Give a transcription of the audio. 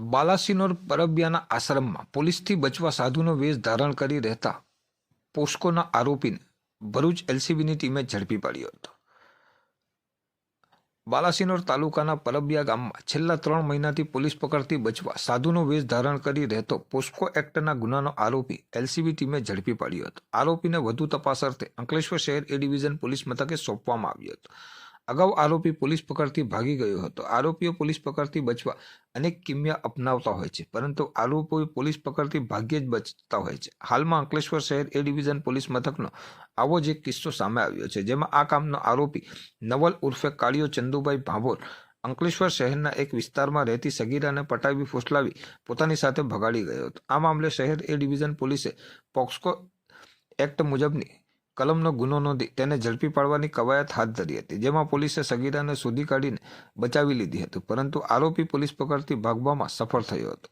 બાલાસિનોર પરબિયાના આશ્રમમાં પોલીસથી બચવા સાધુનો વેશ ધારણ કરી રહેતા પોસ્કોના આરોપીને ભરૂચ એલસીબીની ટીમે ઝડપી પાડ્યો હતો. બાલાસિનોર તાલુકાના પરબિયા ગામમાં છેલ્લા ત્રણ મહિનાથી પોલીસ પકડથી બચવા સાધુનો વેશ ધારણ કરી રહેતો પોસ્કો એક્ટના ગુનાનો આરોપી એલસીબી ટીમે ઝડપી પાડ્યો હતો. આરોપીને વધુ તપાસ અર્થે અંકલેશ્વર શહેર એ ડિવિઝન પોલીસ મથકે સોંપવામાં આવ્યો હતો. અગાઉ આરોપી પોલીસ પકડથી ભાગી ગયો હતો. આરોપીઓ પોલીસ પકડથી બચવા અનેક કિમિયા અપનાવતા હોય છે, પરંતુ આરોપીઓ પોલીસ પકડથી ભાગ્યે જ બચતા હોય છે. હાલમાં અંકલેશ્વર શહેર એ ડિવિઝન પોલીસ મથકનો આવો જ એક કિસ્સો સામે આવ્યો છે, જેમાં આ કામનો આરોપી નવલ ઉર્ફે કાળિયો ચંદુભાઈ ભાંભોર અંકલેશ્વર શહેરના એક વિસ્તારમાં રહેતી સગીરાને પટાવી ફોસલાવી પોતાની સાથે ભગાડી ગયો હતો. આ મામલે શહેર એ ડિવિઝન પોલીસે પોક્સકો એક્ટ મુજબની કલમનો ગુનો નોંધી તેને ઝડપી પાડવાની કવાયત હાથ ધરી હતી, જેમાં પોલીસે સગીરાને શોધી કાઢીને બચાવી લીધી હતી, પરંતુ આરોપી પોલીસ પકડથી ભાગવામાં સફળ થયો હતો.